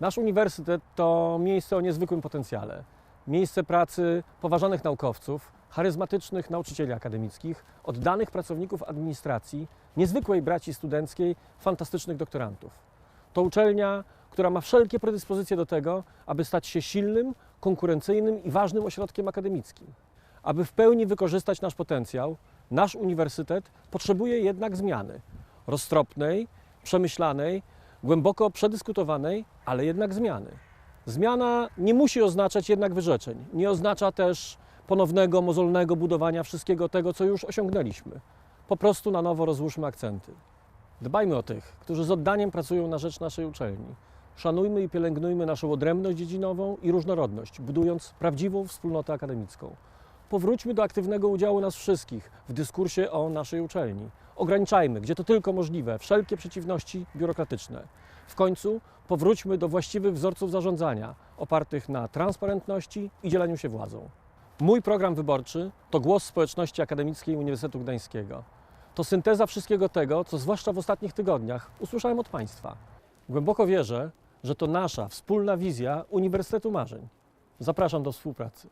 Nasz uniwersytet to miejsce o niezwykłym potencjale. Miejsce pracy poważanych naukowców, charyzmatycznych nauczycieli akademickich, oddanych pracowników administracji, niezwykłej braci studenckiej, fantastycznych doktorantów. To uczelnia, która ma wszelkie predyspozycje do tego, aby stać się silnym, konkurencyjnym i ważnym ośrodkiem akademickim. Aby w pełni wykorzystać nasz potencjał, nasz uniwersytet potrzebuje jednak zmiany roztropnej, przemyślanej, głęboko przedyskutowanej, ale jednak zmiany. Zmiana nie musi oznaczać jednak wyrzeczeń, nie oznacza też ponownego, mozolnego budowania wszystkiego tego, co już osiągnęliśmy. Po prostu na nowo rozłóżmy akcenty. Dbajmy o tych, którzy z oddaniem pracują na rzecz naszej uczelni. Szanujmy i pielęgnujmy naszą odrębność dziedzinową i różnorodność, budując prawdziwą wspólnotę akademicką. Powróćmy do aktywnego udziału nas wszystkich w dyskursie o naszej uczelni. Ograniczajmy, gdzie to tylko możliwe, wszelkie przeciwności biurokratyczne. W końcu powróćmy do właściwych wzorców zarządzania, opartych na transparentności i dzieleniu się władzą. Mój program wyborczy to głos społeczności akademickiej Uniwersytetu Gdańskiego. To synteza wszystkiego tego, co zwłaszcza w ostatnich tygodniach usłyszałem od Państwa. Głęboko wierzę, że to nasza wspólna wizja Uniwersytetu Marzeń. Zapraszam do współpracy.